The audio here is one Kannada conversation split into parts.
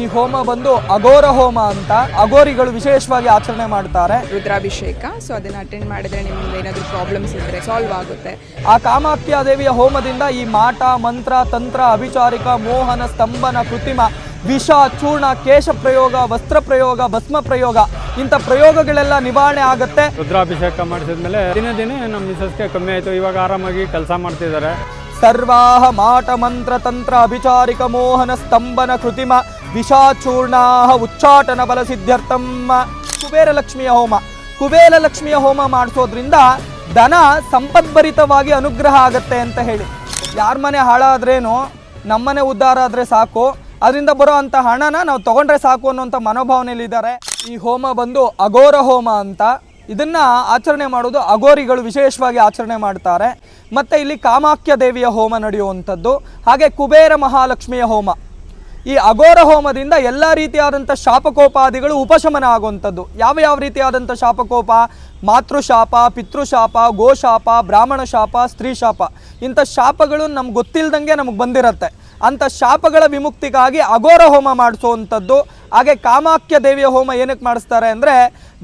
ಈ ಹೋಮ ಬಂದು ಅಘೋರ ಹೋಮ ಅಂತ ಅಗೋರಿಗಳು ವಿಶೇಷವಾಗಿ ಆಚರಣೆ ಮಾಡ್ತಾರೆ. ರುದ್ರಾಭಿಷೇಕ ಸೊ ಅದನ್ನ ಅಟೆಂಡ್ ಮಾಡಿದ್ರೆ ನಿಮ್ಗೆ ಏನಾದರೂ ಪ್ರಾಬ್ಲಮ್ಸ್ ಇದ್ರೆ ಸಾಲ್ವ್ ಆಗುತ್ತೆ. ಆ ಕಾಮಾಖ್ಯ ದೇವಿಯ ಹೋಮದಿಂದ ಈ ಮಾಟ ಮಂತ್ರ ತಂತ್ರ ಅಭಿಚಾರಿಕ ಮೋಹನ ಸ್ತಂಭನ ಕೃತಿಮ ವಿಷ ಚೂರ್ಣ ಕೇಶ ಪ್ರಯೋಗ ವಸ್ತ್ರ ಪ್ರಯೋಗ ಭಸ್ಮ ಪ್ರಯೋಗ ಇಂಥ ಪ್ರಯೋಗಗಳೆಲ್ಲ ನಿವಾರಣೆ ಆಗುತ್ತೆ. ರುದ್ರಾಭಿಷೇಕ ಮಾಡಿಸಿದ್ಮೇಲೆ ದಿನ ದಿನೇ ನಮ್ಮ ಮಿಸಸ್ಗೆ ಕಮ್ಮಿ ಆಯಿತು. ಇವಾಗ ಆರಾಮಾಗಿ ಕೆಲಸ ಮಾಡ್ತಿದ್ದಾರೆ. ಸರ್ವಾಹ ಮಾಟ ಮಂತ್ರ ತಂತ್ರ ಅಭಿಚಾರಿಕ ಮೋಹನ ಸ್ತಂಭನ ಕೃತಿಮ ವಿಷಾಚೂರ್ಣಾ ಉಚ್ಚಾಟನ ಬಲ ಸಿದ್ಧಾರ್ಥಮ್ಮ ಕುಬೇರ ಲಕ್ಷ್ಮಿಯ ಹೋಮ. ಕುಬೇರ ಲಕ್ಷ್ಮಿಯ ಹೋಮ ಮಾಡಿಸೋದ್ರಿಂದ ಧನ ಸಂಪದ್ಭರಿತವಾಗಿ ಅನುಗ್ರಹ ಆಗತ್ತೆ ಅಂತ ಹೇಳಿ. ಯಾರ ಮನೆ ಹಾಳಾದ್ರೇನು ನಮ್ಮನೆ ಉದ್ಧಾರ ಆದರೆ ಸಾಕು. ಅದರಿಂದ ಬರೋ ಅಂಥ ಹಣನ ನಾವು ತಗೊಂಡ್ರೆ ಸಾಕು ಅನ್ನೋಂಥ ಮನೋಭಾವನೆಯಲ್ಲಿದ್ದಾರೆ. ಈ ಹೋಮ ಬಂದು ಅಘೋರ ಹೋಮ ಅಂತ. ಇದನ್ನ ಆಚರಣೆ ಮಾಡೋದು ಅಗೋರಿಗಳು ವಿಶೇಷವಾಗಿ ಆಚರಣೆ ಮಾಡ್ತಾರೆ. ಮತ್ತೆ ಇಲ್ಲಿ ಕಾಮಾಖ್ಯ ದೇವಿಯ ಹೋಮ ನಡೆಯುವಂಥದ್ದು. ಹಾಗೆ ಕುಬೇರ ಮಹಾಲಕ್ಷ್ಮಿಯ ಹೋಮ. ಈ ಅಘೋರ ಹೋಮದಿಂದ ಎಲ್ಲ ರೀತಿಯಾದಂಥ ಶಾಪಕೋಪಾದಿಗಳು ಉಪಶಮನ ಆಗುವಂಥದ್ದು. ಯಾವ ಯಾವ ರೀತಿಯಾದಂಥ ಶಾಪಕೋಪ? ಮಾತೃಶಾಪ ಪಿತೃಶಾಪ ಗೋಶಾಪ ಬ್ರಾಹ್ಮಣ ಶಾಪ, ಸ್ತ್ರೀ ಶಾಪ. ಇಂಥ ಶಾಪಗಳು ನಮ್ಗೆ ಗೊತ್ತಿಲ್ಲದಂಗೆ ನಮಗೆ ಬಂದಿರತ್ತೆ. ಅಂಥ ಶಾಪಗಳ ವಿಮುಕ್ತಿಗಾಗಿ ಅಘೋರ ಹೋಮ ಮಾಡಿಸುವಂಥದ್ದು. ಹಾಗೆ ಕಾಮಾಖ್ಯ ದೇವಿಯ ಹೋಮ ಏನಕ್ಕೆ ಮಾಡಿಸ್ತಾರೆ ಅಂದರೆ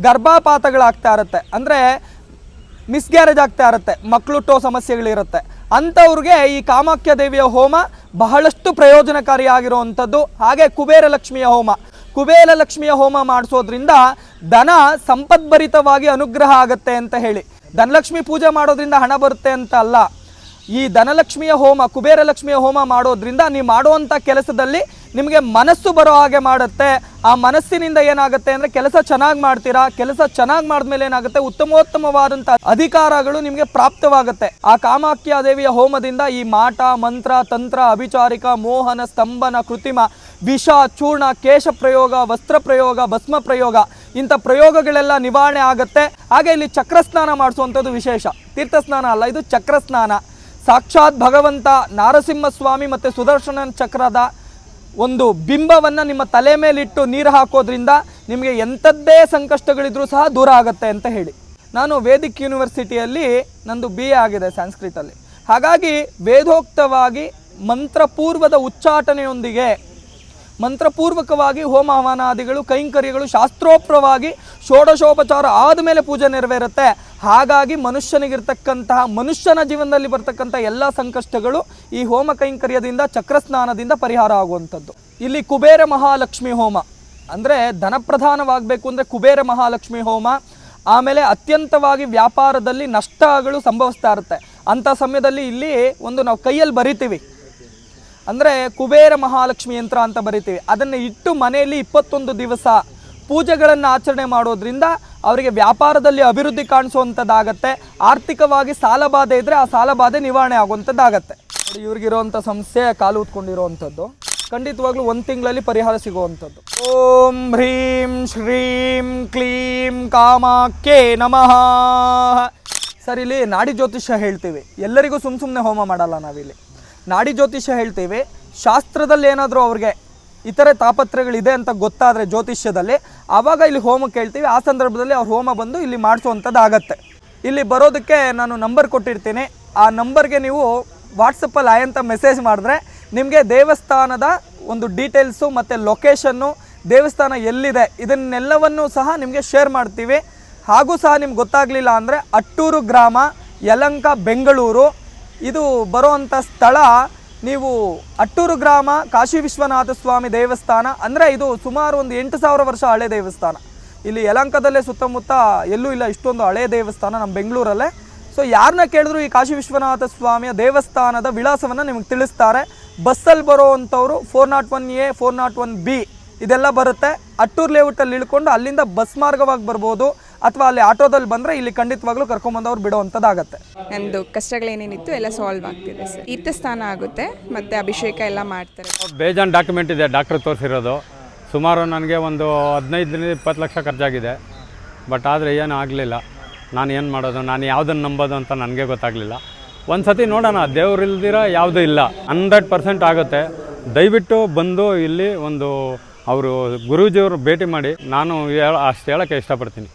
ಗರ್ಭಪಾತಗಳಾಗ್ತಾ ಇರುತ್ತೆ. ಅಂದರೆ ಮಿಸ್ಗ್ಯಾರೇಜ್ ಆಗ್ತಾ ಇರುತ್ತೆ. ಮಕ್ಕಳು ಟೋ ಸಮಸ್ಯೆಗಳಿರುತ್ತೆ. ಅಂಥವ್ರಿಗೆ ಈ ಕಾಮಾಖ್ಯ ದೇವಿಯ ಹೋಮ ಬಹಳಷ್ಟು ಪ್ರಯೋಜನಕಾರಿಯಾಗಿರುವಂಥದ್ದು. ಹಾಗೆ ಕುಬೇರ ಲಕ್ಷ್ಮಿಯ ಹೋಮ. ಕುಬೇರ ಲಕ್ಷ್ಮಿಯ ಹೋಮ ಮಾಡಿಸೋದ್ರಿಂದ ಧನ ಸಂಪದ್ಭರಿತವಾಗಿ ಅನುಗ್ರಹ ಆಗತ್ತೆ ಅಂತ ಹೇಳಿ. ಧನಲಕ್ಷ್ಮಿ ಪೂಜೆ ಮಾಡೋದ್ರಿಂದ ಹಣ ಬರುತ್ತೆ ಅಂತ ಅಲ್ಲ. ಈ ಧನಲಕ್ಷ್ಮಿಯ ಹೋಮ, ಕುಬೇರ ಲಕ್ಷ್ಮಿಯ ಹೋಮ ಮಾಡೋದ್ರಿಂದ ನೀವು ಮಾಡುವಂಥ ಕೆಲಸದಲ್ಲಿ ನಿಮಗೆ ಮನಸ್ಸು ಬರೋ ಹಾಗೆ ಮಾಡುತ್ತೆ. ಆ ಮನಸ್ಸಿನಿಂದ ಏನಾಗುತ್ತೆ ಅಂದರೆ ಕೆಲಸ ಚೆನ್ನಾಗಿ ಮಾಡ್ತೀರಾ? ಕೆಲಸ ಚೆನ್ನಾಗಿ ಮಾಡಿದ್ಮೇಲೆ ಏನಾಗುತ್ತೆ? ಉತ್ತಮೋತ್ತಮವಾದಂಥ ಅಧಿಕಾರಗಳು ನಿಮಗೆ ಪ್ರಾಪ್ತವಾಗುತ್ತೆ. ಆ ಕಾಮಾಖ್ಯ ದೇವಿಯ ಹೋಮದಿಂದ ಈ ಮಾಟ, ಮಂತ್ರ, ತಂತ್ರ, ಅಭಿಚಾರಿಕ, ಮೋಹನ, ಸ್ತಂಭನ, ಕೃತಿಮ, ವಿಷ, ಚೂರ್ಣ, ಕೇಶ ಪ್ರಯೋಗ, ವಸ್ತ್ರ ಪ್ರಯೋಗ, ಭಸ್ಮ ಪ್ರಯೋಗ ಇಂಥ ಪ್ರಯೋಗಗಳೆಲ್ಲ ನಿವಾರಣೆ ಆಗುತ್ತೆ. ಹಾಗೆ ಇಲ್ಲಿ ಚಕ್ರಸ್ನಾನ ಮಾಡಿಸುವಂಥದ್ದು ವಿಶೇಷ. ತೀರ್ಥಸ್ನಾನ ಅಲ್ಲ, ಇದು ಚಕ್ರಸ್ನಾನ ಸಾಕ್ಷಾತ್ ಭಗವಂತ ನಾರಸಿಂಹಸ್ವಾಮಿ ಮತ್ತು ಸುದರ್ಶನ ಚಕ್ರದ ಒಂದು ಬಿಂಬವನ್ನು ನಿಮ್ಮ ತಲೆ ಮೇಲಿಟ್ಟು ನೀರು ಹಾಕೋದ್ರಿಂದ ನಿಮಗೆ ಎಂಥದ್ದೇ ಸಂಕಷ್ಟಗಳಿದ್ರೂ ಸಹ ದೂರ ಆಗುತ್ತೆ ಅಂತ ಹೇಳಿ. ನಾನು ವೇದಿಕ್ ಯೂನಿವರ್ಸಿಟಿಯಲ್ಲಿ ನಂದು ಬಿ ಎ ಆಗಿದೆ ಸಂಸ್ಕೃತಲ್ಲಿ. ಹಾಗಾಗಿ ವೇದೋಕ್ತವಾಗಿ ಮಂತ್ರಪೂರ್ವದ ಉಚ್ಚಾಟನೆಯೊಂದಿಗೆ ಮಂತ್ರಪೂರ್ವಕವಾಗಿ ಹೋಮ ಹವನಾದಿಗಳು ಕೈಂಕರ್ಯಗಳು ಶಾಸ್ತ್ರೋಪ್ರವಾಗಿ ಷೋಡಶೋಪಚಾರ ಆದಮೇಲೆ ಪೂಜೆ ನೆರವೇರುತ್ತೆ. ಹಾಗಾಗಿ ಮನುಷ್ಯನಿಗಿರ್ತಕ್ಕಂತಹ, ಮನುಷ್ಯನ ಜೀವನದಲ್ಲಿ ಬರ್ತಕ್ಕಂಥ ಎಲ್ಲ ಸಂಕಷ್ಟಗಳು ಈ ಹೋಮ ಕೈಂಕರ್ಯದಿಂದ, ಚಕ್ರಸ್ನಾನದಿಂದ ಪರಿಹಾರ ಆಗುವಂಥದ್ದು. ಇಲ್ಲಿ ಕುಬೇರ ಮಹಾಲಕ್ಷ್ಮಿ ಹೋಮ. ಅಂದರೆ ಧನಪ್ರಧಾನವಾಗಬೇಕು ಅಂದರೆ ಕುಬೇರ ಮಹಾಲಕ್ಷ್ಮಿ ಹೋಮ. ಆಮೇಲೆ ಅತ್ಯಂತವಾಗಿ ವ್ಯಾಪಾರದಲ್ಲಿ ನಷ್ಟಗಳು ಸಂಭವಿಸ್ತಾ ಇರುತ್ತೆ. ಅಂಥ ಸಮಯದಲ್ಲಿ ಇಲ್ಲಿ ಒಂದು ನಾವು ಕೈಯಲ್ಲಿ ಬರಿತೀವಿ. ಅಂದರೆ ಕುಬೇರ ಮಹಾಲಕ್ಷ್ಮಿ ಯಂತ್ರ ಅಂತ ಬರಿತೀವಿ. ಅದನ್ನು ಇಟ್ಟು ಮನೆಯಲ್ಲಿ ಇಪ್ಪತ್ತೊಂದು ದಿವಸ ಪೂಜೆಗಳನ್ನು ಆಚರಣೆ ಮಾಡೋದ್ರಿಂದ ಅವರಿಗೆ ವ್ಯಾಪಾರದಲ್ಲಿ ಅಭಿವೃದ್ಧಿ ಕಾಣಿಸುವಂಥದ್ದಾಗತ್ತೆ. ಆರ್ಥಿಕವಾಗಿ ಸಾಲಬಾಧೆ ಇದ್ದರೆ ಆ ಸಾಲಬಾಧೆ ನಿವಾರಣೆ ಆಗುವಂಥದ್ದಾಗತ್ತೆ. ಇವ್ರಿಗಿರುವಂಥ ಸಮಸ್ಯೆ, ಕಾಲು ಉತ್ಕೊಂಡಿರುವಂಥದ್ದು ಖಂಡಿತವಾಗ್ಲೂ ಒಂದು ತಿಂಗಳಲ್ಲಿ ಪರಿಹಾರ ಸಿಗುವಂಥದ್ದು. ಓಂ ಹ್ರೀಂ ಶ್ರೀಂ ಕ್ಲೀಂ ಕಾಮಾಖ್ಯೆ ನಮಃ. ಸರಿ, ಇಲ್ಲಿ ನಾಡಿ ಜ್ಯೋತಿಷ್ಯ ಹೇಳ್ತೀವಿ. ಎಲ್ಲರಿಗೂ ಸುಮ್ಮ ಸುಮ್ಮನೆ ಹೋಮ ಮಾಡಲ್ಲ ನಾವಿಲ್ಲಿ. ನಾಡಿ ಜ್ಯೋತಿಷ್ಯ ಹೇಳ್ತೀವಿ. ಶಾಸ್ತ್ರದಲ್ಲಿ ಏನಾದರೂ ಅವ್ರಿಗೆ ಇತರೆ ತಾಪತ್ರಗಳಿದೆ ಅಂತ ಗೊತ್ತಾದರೆ ಜ್ಯೋತಿಷ್ಯದಲ್ಲಿ, ಆವಾಗ ಇಲ್ಲಿ ಹೋಮ ಕೇಳ್ತೀವಿ. ಆ ಸಂದರ್ಭದಲ್ಲಿ ಅವ್ರು ಹೋಮ ಬಂದು ಇಲ್ಲಿ ಮಾಡಿಸುವಂಥದ್ದು ಆಗತ್ತೆ. ಇಲ್ಲಿ ಬರೋದಕ್ಕೆ ನಾನು ನಂಬರ್ ಕೊಟ್ಟಿರ್ತೀನಿ. ಆ ನಂಬರ್ಗೆ ನೀವು ವಾಟ್ಸಪ್ಪಲ್ಲಿ ಆಯ್ ಅಂತ ಮೆಸೇಜ್ ಮಾಡಿದ್ರೆ ನಿಮಗೆ ದೇವಸ್ಥಾನದ ಒಂದು ಡೀಟೇಲ್ಸು ಮತ್ತು ಲೊಕೇಶನ್ನು ದೇವಸ್ಥಾನ ಎಲ್ಲಿದೆ, ಇದನ್ನೆಲ್ಲವನ್ನು ಸಹ ನಿಮಗೆ ಶೇರ್ ಮಾಡ್ತೀವಿ. ಹಾಗೂ ಸಹ ನಿಮ್ಗೆ ಗೊತ್ತಾಗಲಿಲ್ಲ ಅಂದರೆ ಅಟ್ಟೂರು ಗ್ರಾಮ, ಯಲಂಕ, ಬೆಂಗಳೂರು ಇದು ಬರುವಂಥ ಸ್ಥಳ. ನೀವು ಅಟ್ಟೂರು ಗ್ರಾಮ, ಕಾಶಿ ವಿಶ್ವನಾಥ ಸ್ವಾಮಿ ದೇವಸ್ಥಾನ, ಅಂದರೆ ಇದು ಸುಮಾರು ಒಂದು ಎಂಟು ಸಾವಿರ ವರ್ಷ ಹಳೆ ದೇವಸ್ಥಾನ. ಇಲ್ಲಿ ಯಲಂಕದಲ್ಲೇ ಸುತ್ತಮುತ್ತ ಎಲ್ಲೂ ಇಲ್ಲ, ಇಷ್ಟೊಂದು ಹಳೆ ದೇವಸ್ಥಾನ ನಮ್ಮ ಬೆಂಗಳೂರಲ್ಲೇ. ಸೊ ಯಾರನ್ನ ಕೇಳಿದ್ರು ಈ ಕಾಶಿ ವಿಶ್ವನಾಥ ಸ್ವಾಮಿಯ ದೇವಸ್ಥಾನದ ವಿಳಾಸವನ್ನು ನಿಮಗೆ ತಿಳಿಸ್ತಾರೆ. ಬಸ್ಸಲ್ಲಿ ಬರೋವಂಥವ್ರು four naught one A four naught one B ಇದೆಲ್ಲ ಬರುತ್ತೆ. ಅಟ್ಟೂರು ಲೇಔಟಲ್ಲಿ ಇಳ್ಕೊಂಡು ಅಲ್ಲಿಂದ ಬಸ್ ಮಾರ್ಗವಾಗಿ ಬರ್ಬೋದು. ಅಥವಾ ಅಲ್ಲಿ ಆಟೋದಲ್ಲಿ ಬಂದರೆ ಇಲ್ಲಿ ಖಂಡಿತವಾಗ್ಲೂ ಕರ್ಕೊಂಬಂದವ್ರು ಬಿಡುವಂಥದ್ದಾಗತ್ತೆ ನಂದು ಕಷ್ಟಗಳೇನೇನಿತ್ತು ಎಲ್ಲ ಸಾಲ್ವ್ ಆಗ್ತಿದೆ ಸರ್ ತೀರ್ಥಸ್ಥಾನ ಆಗುತ್ತೆ, ಮತ್ತು ಅಭಿಷೇಕ ಎಲ್ಲ ಮಾಡ್ತಾರೆ. ಬೇಜಾನ್ ಡಾಕ್ಯುಮೆಂಟ್ ಇದೆ ಡಾಕ್ಟ್ರ್ ತೋರಿಸಿರೋದು. ಸುಮಾರು ನನಗೆ ಒಂದು ಹದಿನೈದರಿಂದ ಇಪ್ಪತ್ತು ಲಕ್ಷ ಖರ್ಚಾಗಿದೆ. ಬಟ್ ಆದರೆ ಏನೂ ಆಗಲಿಲ್ಲ. ನಾನು ಏನು ಮಾಡೋದು, ನಾನು ಯಾವುದನ್ನು ನಂಬೋದು ಅಂತ ನನಗೆ ಗೊತ್ತಾಗಲಿಲ್ಲ. ಒಂದು ಸತಿ ನೋಡೋಣ, ದೇವ್ರು ಇಲ್ದಿರ ಯಾವುದೂ ಇಲ್ಲ. ಹಂಡ್ರೆಡ್ ಪರ್ಸೆಂಟ್ ಆಗುತ್ತೆ. ದಯವಿಟ್ಟು ಬಂದು ಇಲ್ಲಿ ಒಂದು ಅವರು ಗುರೂಜಿಯವರು ಭೇಟಿ ಮಾಡಿ, ನಾನು ಅಷ್ಟು ಹೇಳೋಕ್ಕೆ ಇಷ್ಟಪಡ್ತೀನಿ.